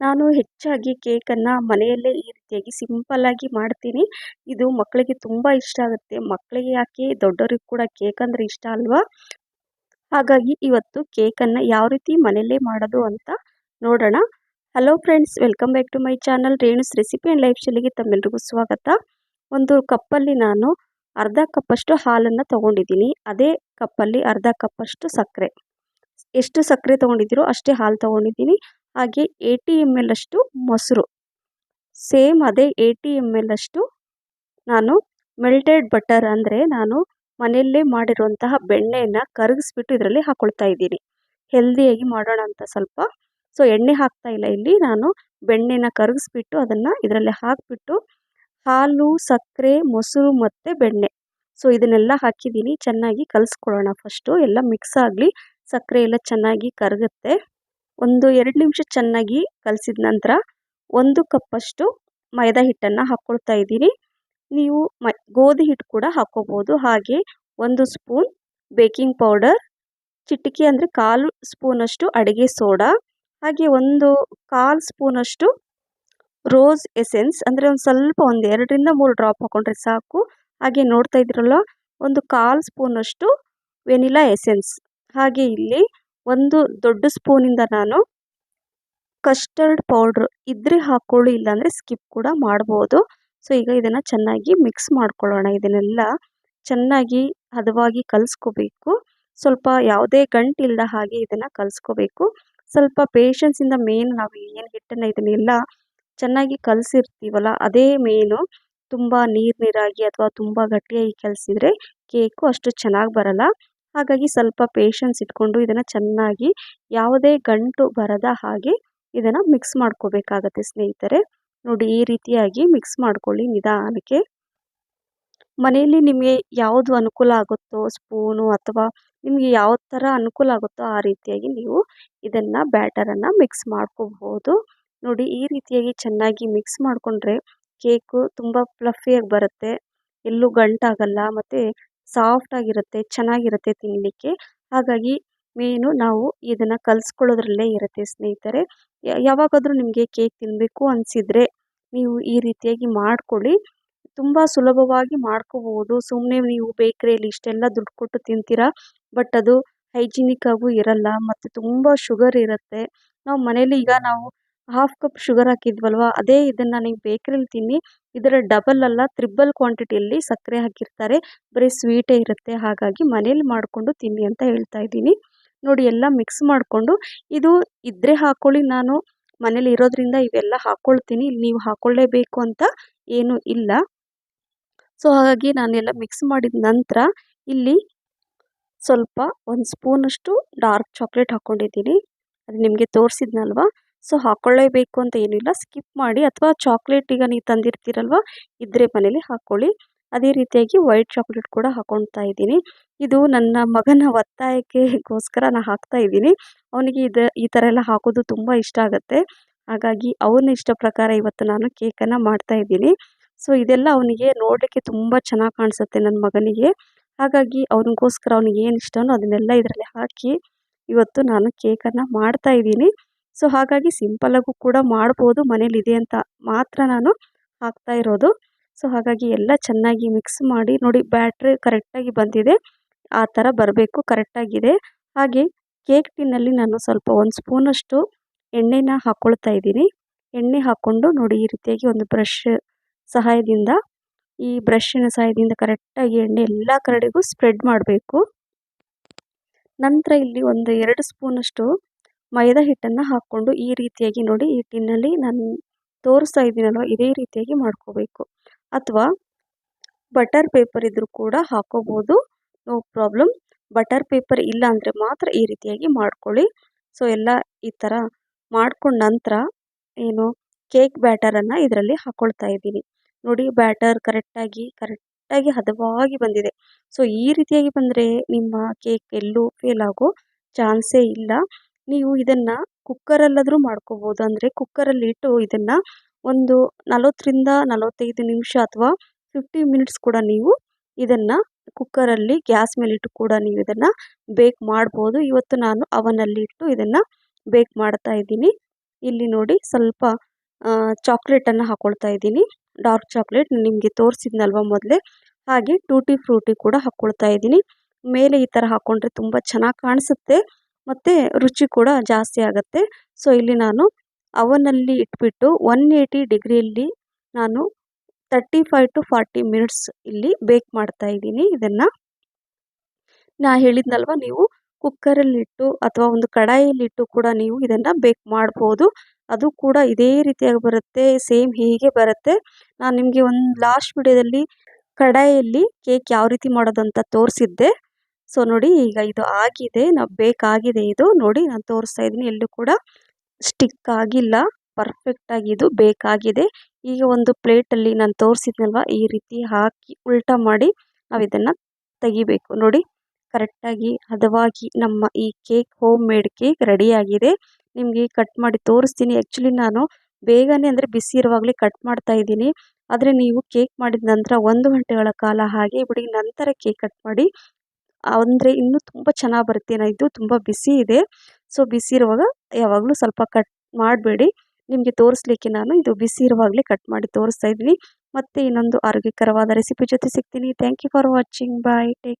ನಾನು ಹೆಚ್ಚಾಗಿ ಕೇಕನ್ನು ಮನೆಯಲ್ಲೇ ಈ ರೀತಿಯಾಗಿ ಸಿಂಪಲ್ಲಾಗಿ ಮಾಡ್ತೀನಿ. ಇದು ಮಕ್ಕಳಿಗೆ ತುಂಬ ಇಷ್ಟ ಆಗುತ್ತೆ. ಮಕ್ಕಳಿಗೆ ಯಾಕೆ? ದೊಡ್ಡವ್ರಿಗೆ ಕೂಡ ಕೇಕ್ ಅಂದರೆ ಇಷ್ಟ ಅಲ್ವಾ? ಹಾಗಾಗಿ ಇವತ್ತು ಕೇಕನ್ನು ಯಾವ ರೀತಿ ಮನೆಯಲ್ಲೇ ಮಾಡೋದು ಅಂತ ನೋಡೋಣ. Hello friends welcome back to my channel Renu's recipe and life ಶೈಲಿಗೆ ತಮ್ಮೆಲ್ರಿಗೂ ಸ್ವಾಗತ. ಒಂದು ಕಪ್ಪಲ್ಲಿ ನಾನು ಅರ್ಧ ಕಪ್ಪಷ್ಟು ಹಾಲನ್ನು ತೊಗೊಂಡಿದ್ದೀನಿ. ಅದೇ ಕಪ್ಪಲ್ಲಿ ಅರ್ಧ ಕಪ್ಪಷ್ಟು ಸಕ್ಕರೆ. ಎಷ್ಟು ಸಕ್ಕರೆ ತೊಗೊಂಡಿದ್ದೀರೋ ಅಷ್ಟೇ ಹಾಲು ತೊಗೊಂಡಿದ್ದೀನಿ. ಹಾಗೆ ಏಯ್ಟಿ ಎಂ ಎಲ್ ಮೊಸರು. ಸೇಮ್ ಅದೇ ಏಯ್ಟಿ ಎಂ ಎಲ್ ನಾನು ಮೆಲ್ಟೆಡ್ ಬಟರ್ ಅಂದರೆ ನಾನು ಮನೆಯಲ್ಲೇ ಮಾಡಿರುವಂತಹ ಬೆಣ್ಣೆಯನ್ನು ಕರಗಿಸ್ಬಿಟ್ಟು ಇದರಲ್ಲಿ ಹಾಕ್ಕೊಳ್ತಾ ಇದ್ದೀನಿ. ಹೆಲ್ದಿಯಾಗಿ ಮಾಡೋಣ ಅಂತ ಸ್ವಲ್ಪ. ಸೊ, ಎಣ್ಣೆ ಹಾಕ್ತಾ ಇಲ್ಲ ಇಲ್ಲಿ. ನಾನು ಬೆಣ್ಣೆನ ಕರಗಿಸ್ಬಿಟ್ಟು ಅದನ್ನು ಇದರಲ್ಲಿ ಹಾಕಿಬಿಟ್ಟು ಹಾಲು, ಸಕ್ಕರೆ, ಮೊಸರು ಮತ್ತು ಬೆಣ್ಣೆ. ಸೊ, ಇದನ್ನೆಲ್ಲ ಹಾಕಿದ್ದೀನಿ. ಚೆನ್ನಾಗಿ ಕಲಿಸ್ಕೊಳ್ಳೋಣ ಫಸ್ಟು. ಎಲ್ಲ ಮಿಕ್ಸ್ ಆಗಲಿ. ಸಕ್ಕರೆ ಎಲ್ಲ ಚೆನ್ನಾಗಿ ಕರಗುತ್ತೆ. ಒಂದು ಎರಡು ನಿಮಿಷ ಚೆನ್ನಾಗಿ ಕಲಸಿದ ನಂತರ ಒಂದು ಕಪ್ಪಷ್ಟು ಮೈದಾ ಹಿಟ್ಟನ್ನು ಹಾಕ್ಕೊಳ್ತಾ ಇದ್ದೀನಿ ನೀವು ಗೋಧಿ ಹಿಟ್ಟು ಕೂಡ ಹಾಕ್ಕೋಬೋದು ಹಾಗೆ ಒಂದು ಸ್ಪೂನ್ ಬೇಕಿಂಗ್ ಪೌಡರ್, ಚಿಟಿಕೆ ಅಂದರೆ ಕಾಲು ಸ್ಪೂನಷ್ಟು ಅಡುಗೆ ಸೋಡಾ, ಹಾಗೆ ಒಂದು ಕಾಲು ಸ್ಪೂನಷ್ಟು ರೋಸ್ ಎಸೆನ್ಸ್ ಅಂದರೆ ಒಂದು ಸ್ವಲ್ಪ ಒಂದು ಎರಡರಿಂದ ಮೂರು ಡ್ರಾಪ್ ಹಾಕ್ಕೊಂಡ್ರೆ ಸಾಕು. ಹಾಗೆ ನೋಡ್ತಾ ಇದ್ದೀರಲ್ಲ, ಒಂದು ಕಾಲು ಸ್ಪೂನಷ್ಟು ವೆನಿಲಾ ಎಸೆನ್ಸ್. ಹಾಗೆ ಇಲ್ಲಿ ಒಂದು ದೊಡ್ಡ ಸ್ಪೂನಿಂದ ನಾನು ಕಸ್ಟರ್ಡ್ ಪೌಡ್ರ್ ಇದ್ರೆ ಹಾಕ್ಕೊಳ್ಳಿ ಇಲ್ಲಾಂದರೆ ಸ್ಕಿಪ್ ಕೂಡ ಮಾಡ್ಬೋದು. ಸೊ, ಈಗ ಇದನ್ನು ಚೆನ್ನಾಗಿ ಮಿಕ್ಸ್ ಮಾಡ್ಕೊಳ್ಳೋಣ. ಇದನ್ನೆಲ್ಲ ಚೆನ್ನಾಗಿ ಹದವಾಗಿ ಕಲಿಸ್ಕೋಬೇಕು. ಸ್ವಲ್ಪ ಯಾವುದೇ ಗಂಟಿಲ್ಲದ ಹಾಗೆ ಇದನ್ನು ಕಲಿಸ್ಕೋಬೇಕು. ಸ್ವಲ್ಪ ಪೇಷನ್ಸಿಂದ ಮೇನ್ ನಾವು ಏನು ಹಿಟ್ಟನ್ನು ಇದನ್ನೆಲ್ಲ ಚೆನ್ನಾಗಿ ಕಲಸಿರ್ತೀವಲ್ಲ, ಅದೇ ಮೇನು ತುಂಬ ನೀರು ನೀರಾಗಿ ಅಥವಾ ತುಂಬ ಗಟ್ಟಿಯಾಗಿ ಕಲಸಿದ್ರೆ ಕೇಕು ಅಷ್ಟು ಚೆನ್ನಾಗಿ ಬರಲ್ಲ. ಹಾಗಾಗಿ ಸ್ವಲ್ಪ ಪೇಷನ್ಸ್ ಇಟ್ಕೊಂಡು ಇದನ್ನು ಚೆನ್ನಾಗಿ ಯಾವುದೇ ಗಂಟು ಬರದ ಹಾಗೆ ಇದನ್ನು ಮಿಕ್ಸ್ ಮಾಡ್ಕೋಬೇಕಾಗತ್ತೆ ಸ್ನೇಹಿತರೆ. ನೋಡಿ ಈ ರೀತಿಯಾಗಿ ಮಿಕ್ಸ್ ಮಾಡ್ಕೊಳ್ಳಿ ನಿಧಾನಕ್ಕೆ. ಮನೆಯಲ್ಲಿ ನಿಮಗೆ ಯಾವುದು ಅನುಕೂಲ ಆಗುತ್ತೋ ಸ್ಪೂನು ಅಥವಾ ನಿಮಗೆ ಯಾವ ಥರ ಅನುಕೂಲ ಆಗುತ್ತೋ ಆ ರೀತಿಯಾಗಿ ನೀವು ಇದನ್ನು ಬ್ಯಾಟರನ್ನು ಮಿಕ್ಸ್ ಮಾಡ್ಕೋಬಹುದು. ನೋಡಿ ಈ ರೀತಿಯಾಗಿ ಚೆನ್ನಾಗಿ ಮಿಕ್ಸ್ ಮಾಡಿಕೊಂಡ್ರೆ ಕೇಕು ತುಂಬ ಫ್ಲಫಿಯಾಗಿ ಬರುತ್ತೆ. ಎಲ್ಲೂ ಗಂಟಾಗಲ್ಲ, ಮತ್ತು ಸಾಫ್ಟಾಗಿರುತ್ತೆ ಚೆನ್ನಾಗಿರುತ್ತೆ ತಿನ್ನಲಿಕ್ಕೆ ಹಾಗಾಗಿ ಮೇನು ನಾವು ಇದನ್ನು ಕಲಿಸ್ಕೊಳ್ಳೋದ್ರಲ್ಲೇ ಇರುತ್ತೆ ಸ್ನೇಹಿತರೆ. ಯಾವಾಗಾದರೂ ನಿಮಗೆ ಕೇಕ್ ತಿನ್ನಬೇಕು ಅನಿಸಿದರೆ ನೀವು ಈ ರೀತಿಯಾಗಿ ಮಾಡಿಕೊಳ್ಳಿ. ತುಂಬ ಸುಲಭವಾಗಿ ಮಾಡ್ಕೋಬೋದು ಸುಮ್ಮನೆ ನೀವು ಬೇಕ್ರಿಯಲ್ಲಿ ಇಷ್ಟೆಲ್ಲ ದುಡ್ಡು ಕೊಟ್ಟು ತಿಂತೀರಾ, ಬಟ್ ಅದು ಹೈಜಿನಿಕ್ ಆಗೂ ಇರಲ್ಲ, ಮತ್ತು ತುಂಬ ಶುಗರ್ ಇರುತ್ತೆ. ನಾವು ಮನೇಲಿ ಈಗ ನಾವು ಹಾಫ್ ಕಪ್ ಶುಗರ್ ಹಾಕಿದ್ವಲ್ವ? ಅದೇ ಇದನ್ನು ನೀವು ಬೇಕ್ರಿಲಿ ತಿನ್ನಿ. ಇದರ ಡಬಲ್ ಅಲ್ಲ ತ್ರಿಬಲ್ ಕ್ವಾಂಟಿಟಿಯಲ್ಲಿ ಸಕ್ಕರೆ ಹಾಕಿರ್ತಾರೆ. ಬರೀ ಸ್ವೀಟೇ ಇರುತ್ತೆ. ಹಾಗಾಗಿ ಮನೇಲಿ ಮಾಡಿಕೊಂಡು ತಿನ್ನಿ ಅಂತ ಹೇಳ್ತಾ ಇದ್ದೀನಿ. ನೋಡಿ, ಎಲ್ಲ ಮಿಕ್ಸ್ ಮಾಡಿಕೊಂಡು ಇದು ಇದ್ದರೆ ಹಾಕ್ಕೊಳ್ಳಿ ನಾನು. ಮನೇಲಿ ಇರೋದ್ರಿಂದ ಇವೆಲ್ಲ ಹಾಕ್ಕೊಳ್ತೀನಿ ಇಲ್ಲಿ ನೀವು ಹಾಕ್ಕೊಳ್ಳೇಬೇಕು ಅಂತ ಏನೂ ಇಲ್ಲ. ಸೊ ಹಾಗಾಗಿ ನಾನೆಲ್ಲ ಮಿಕ್ಸ್ ಮಾಡಿದ ನಂತರ ಇಲ್ಲಿ ಸ್ವಲ್ಪ ಒಂದು ಸ್ಪೂನಷ್ಟು ಡಾರ್ಕ್ ಚಾಕ್ಲೇಟ್ ಹಾಕ್ಕೊಂಡಿದ್ದೀನಿ ಅದು ನಿಮಗೆ ತೋರಿಸಿದ್ನಲ್ವ? ಸೊ ಹಾಕ್ಕೊಳ್ಳೇಬೇಕು ಅಂತ ಏನಿಲ್ಲ ಸ್ಕಿಪ್ ಮಾಡಿ ಅಥವಾ ಚಾಕ್ಲೇಟ್ ಈಗ ನೀವು ತಂದಿರ್ತೀರಲ್ವ, ಇದ್ರೆ ಮನೇಲಿ ಹಾಕ್ಕೊಳ್ಳಿ ಅದೇ ರೀತಿಯಾಗಿ ವೈಟ್ ಚಾಕ್ಲೇಟ್ ಕೂಡ ಹಾಕ್ಕೊಳ್ತಾ ಇದ್ದೀನಿ. ಇದು ನನ್ನ ಮಗನ ಒತ್ತಾಯಕ್ಕೆಗೋಸ್ಕರ ನಾನು ಹಾಕ್ತಾ ಇದ್ದೀನಿ. ಅವನಿಗೆ ಇದು, ಈ ಥರ ಎಲ್ಲ ಹಾಕೋದು ತುಂಬ ಇಷ್ಟ ಆಗುತ್ತೆ. ಹಾಗಾಗಿ ಅವನ ಇಷ್ಟ ಪ್ರಕಾರ ಇವತ್ತು ನಾನು ಕೇಕನ್ನು ಮಾಡ್ತಾ ಇದ್ದೀನಿ. ಸೊ ಇದೆಲ್ಲ ಅವನಿಗೆ ನೋಡಲಿಕ್ಕೆ ತುಂಬ ಚೆನ್ನಾಗಿ ಕಾಣಿಸುತ್ತೆ ನನ್ನ ಮಗನಿಗೆ. ಹಾಗಾಗಿ ಅವನಿಗೋಸ್ಕರ ಅವ್ನಿಗೆ ಏನು ಇಷ್ಟನೋ ಅದನ್ನೆಲ್ಲ ಇದರಲ್ಲಿ ಹಾಕಿ ಇವತ್ತು ನಾನು ಕೇಕನ್ನು ಮಾಡ್ತಾ ಇದ್ದೀನಿ. ಸೊ, ಹಾಗಾಗಿ ಸಿಂಪಲ್ಲಾಗೂ ಕೂಡ ಮಾಡ್ಬೋದು. ಮನೇಲಿದೆ ಅಂತ ಮಾತ್ರ ನಾನು ಹಾಕ್ತಾ ಇರೋದು. ಸೊ, ಹಾಗಾಗಿ ಎಲ್ಲ ಚೆನ್ನಾಗಿ ಮಿಕ್ಸ್ ಮಾಡಿ ನೋಡಿ, ಬ್ಯಾಟ್ರಿ ಕರೆಕ್ಟಾಗಿ ಬಂದಿದೆ. ಆ ಥರ ಬರಬೇಕು, ಕರೆಕ್ಟಾಗಿದೆ. ಹಾಗೆ ಕೇಕ್ ಟಿನ್ನಲ್ಲಿ ನಾನು ಸ್ವಲ್ಪ ಒಂದು ಸ್ಪೂನಷ್ಟು ಎಣ್ಣೆನ ಹಾಕ್ಕೊಳ್ತಾ ಇದ್ದೀನಿ. ಎಣ್ಣೆ ಹಾಕ್ಕೊಂಡು ನೋಡಿ, ಈ ರೀತಿಯಾಗಿ ಒಂದು ಬ್ರಷ್ ಸಹಾಯದಿಂದ, ಈ ಬ್ರಷ್ಷಿನ ಸಹಾಯದಿಂದ ಕರೆಕ್ಟಾಗಿ ಎಣ್ಣೆ ಎಲ್ಲ ಕಡೆಗೂ ಸ್ಪ್ರೆಡ್ ಮಾಡಬೇಕು. ನಂತರ ಇಲ್ಲಿ ಒಂದು ಎರಡು ಸ್ಪೂನಷ್ಟು ಮೈದಾ ಹಿಟ್ಟನ್ನು ಹಾಕ್ಕೊಂಡು ಈ ರೀತಿಯಾಗಿ ನೋಡಿ ಈ ಟಿನ್ನಲ್ಲಿ ನಾನು ತೋರಿಸ್ತಾ ಇದ್ದೀನಲ್ವ? ಇದೇ ರೀತಿಯಾಗಿ ಮಾಡ್ಕೋಬೇಕು. ಅಥವಾ ಬಟರ್ ಪೇಪರ್ ಇದ್ದರೂ ಕೂಡ ಹಾಕೋಬೋದು. No problem. ಬಟರ್ ಪೇಪರ್ ಇಲ್ಲ ಅಂದರೆ ಮಾತ್ರ ಈ ರೀತಿಯಾಗಿ ಮಾಡ್ಕೊಳ್ಳಿ. ಸೊ, ಎಲ್ಲ ಈ ಥರ ಮಾಡ್ಕೊಂಡ ನಂತರ ಏನು ಕೇಕ್ ಬ್ಯಾಟರನ್ನು ಇದರಲ್ಲಿ ಹಾಕ್ಕೊಳ್ತಾ ಇದ್ದೀನಿ. ನೋಡಿ, ಬ್ಯಾಟರ್ ಕರೆಕ್ಟಾಗಿ ಕರೆಕ್ಟಾಗಿ ಹದವಾಗಿ ಬಂದಿದೆ. ಸೊ, ಈ ರೀತಿಯಾಗಿ ಬಂದರೆ ನಿಮ್ಮ ಕೇಕ್ ಎಲ್ಲೂ ಫೇಲ್ ಆಗೋ ಚಾನ್ಸೇ ಇಲ್ಲ. ನೀವು ಇದನ್ನು ಕುಕ್ಕರಲ್ಲಾದರೂ ಮಾಡ್ಕೋಬೋದು. ಅಂದರೆ ಕುಕ್ಕರಲ್ಲಿ ಇಟ್ಟು ಇದನ್ನು ಒಂದು ನಲವತ್ತರಿಂದ ನಲವತ್ತೈದು ನಿಮಿಷ ಅಥವಾ ಫಿಫ್ಟಿ ಮಿನಿಟ್ಸ್ ಕೂಡ ನೀವು ಇದನ್ನು ಕುಕ್ಕರಲ್ಲಿ ಗ್ಯಾಸ್ ಮೇಲಿಟ್ಟು ಕೂಡ ನೀವು ಇದನ್ನು ಬೇಕ್ ಮಾಡ್ಬೋದು. ಇವತ್ತು ನಾನು ಅವನಲ್ಲಿ ಇಟ್ಟು ಇದನ್ನು ಬೇಕ್ ಮಾಡ್ತಾ ಇದ್ದೀನಿ. ಇಲ್ಲಿ ನೋಡಿ ಸ್ವಲ್ಪ ಚಾಕ್ಲೇಟನ್ನು ಹಾಕ್ಕೊಳ್ತಾ ಇದ್ದೀನಿ. ಡಾರ್ಕ್ ಚಾಕ್ಲೇಟ್ ನಿಮಗೆ ತೋರಿಸಿದ್ನಲ್ವ ಮೊದಲೇ? ಹಾಗೆ ಟೂಟಿ ಫ್ರೂಟಿ ಕೂಡ ಹಾಕ್ಕೊಳ್ತಾ ಇದ್ದೀನಿ. ಮೇಲೆ ಈ ಥರ ಹಾಕ್ಕೊಂಡ್ರೆ ತುಂಬ ಚೆನ್ನಾಗಿ ಕಾಣಿಸುತ್ತೆ. ಮತ್ತು ರುಚಿ ಕೂಡ ಜಾಸ್ತಿ ಆಗುತ್ತೆ. ಸೊ ಇಲ್ಲಿ ನಾನು ಅವನಲ್ಲಿ ಇಟ್ಬಿಟ್ಟು ಒನ್ ಏಯ್ಟಿ ಡಿಗ್ರಿಯಲ್ಲಿ ನಾನು thirty five to forty minutes ಇಲ್ಲಿ ಬೇಕ್ ಮಾಡ್ತಾ ಇದ್ದೀನಿ ಇದನ್ನು. ನಾ ಹೇಳಿದ್ನಲ್ವ, ನೀವು ಕುಕ್ಕರಲ್ಲಿಟ್ಟು ಅಥವಾ ಒಂದು ಕಡಾಯಿಯಲ್ಲಿಟ್ಟು ಕೂಡ ನೀವು ಇದನ್ನು ಬೇಕ್ ಮಾಡ್ಬೋದು. ಅದು ಕೂಡ ಇದೇ ರೀತಿಯಾಗಿ ಬರುತ್ತೆ ಸೇಮ್ ಹೀಗೆ ಬರುತ್ತೆ. ನಾನು ನಿಮಗೆ ಒಂದು ಲಾಸ್ಟ್ ವಿಡಿಯೋದಲ್ಲಿ ಕಡಾಯಿಯಲ್ಲಿ ಕೇಕ್ ಯಾವ ರೀತಿ ಮಾಡೋದು ಅಂತ ತೋರಿಸಿದ್ದೆ. ಸೊ ನೋಡಿ, ಈಗ ಇದು ಆಗಿದೆ. ನಾವು ಬೇಕಾಗಿದೆ ಇದು. ನೋಡಿ, ನಾನು ತೋರಿಸ್ತಾ ಇದ್ದೀನಿ. ಎಲ್ಲೂ ಕೂಡ ಸ್ಟಿಕ್ ಆಗಿಲ್ಲ. ಪರ್ಫೆಕ್ಟಾಗಿ ಇದು ಬೇಕಾಗಿದೆ. ಈಗ ಒಂದು ಪ್ಲೇಟಲ್ಲಿ ನಾನು ತೋರಿಸಿದ್ನಲ್ವ, ಈ ರೀತಿ ಹಾಕಿ ಉಲ್ಟಾ ಮಾಡಿ ನಾವು ಇದನ್ನು ತೆಗಿಬೇಕು. ನೋಡಿ ಕರೆಕ್ಟಾಗಿ ಹದವಾಗಿ ನಮ್ಮ ಈ ಕೇಕ್, ಹೋಮ್ ಮೇಡ್ ಕೇಕ್ ರೆಡಿಯಾಗಿದೆ ನಿಮಗೆ ಕಟ್ ಮಾಡಿ ತೋರಿಸ್ತೀನಿ. ಆ್ಯಕ್ಚುಲಿ ನಾನು ಬೇಗನೆ ಅಂದರೆ ಬಿಸಿ ಇರುವಾಗಲೇ ಕಟ್ ಮಾಡ್ತಾ ಇದ್ದೀನಿ. ಆದರೆ ನೀವು ಕೇಕ್ ಮಾಡಿದ ನಂತರ ಒಂದು ಗಂಟೆಗಳ ಕಾಲ ಹಾಗೆ ಬಿಡಿ, ನಂತರ ಕೇಕ್ ಕಟ್ ಮಾಡಿ ಅಂದರೆ ಇನ್ನೂ ತುಂಬ ಚೆನ್ನಾಗಿ ಬರುತ್ತೆ. ಇದು ತುಂಬ ಬಿಸಿ ಇದೆ. ಸೊ ಬಿಸಿ ಇರುವಾಗ ಯಾವಾಗಲೂ ಸ್ವಲ್ಪ ಕಟ್ ಮಾಡಬೇಡಿ. ನಿಮಗೆ ತೋರಿಸ್ಲಿಕ್ಕೆ ನಾನು ಇದು ಬಿಸಿ ಇರುವಾಗಲೇ ಕಟ್ ಮಾಡಿ ತೋರಿಸ್ತಾ ಇದ್ದೀನಿ. ಮತ್ತು ಇನ್ನೊಂದು ಆರೋಗ್ಯಕರವಾದ ರೆಸಿಪಿ ಜೊತೆ ಸಿಗ್ತೀನಿ. Thank you for watching bye take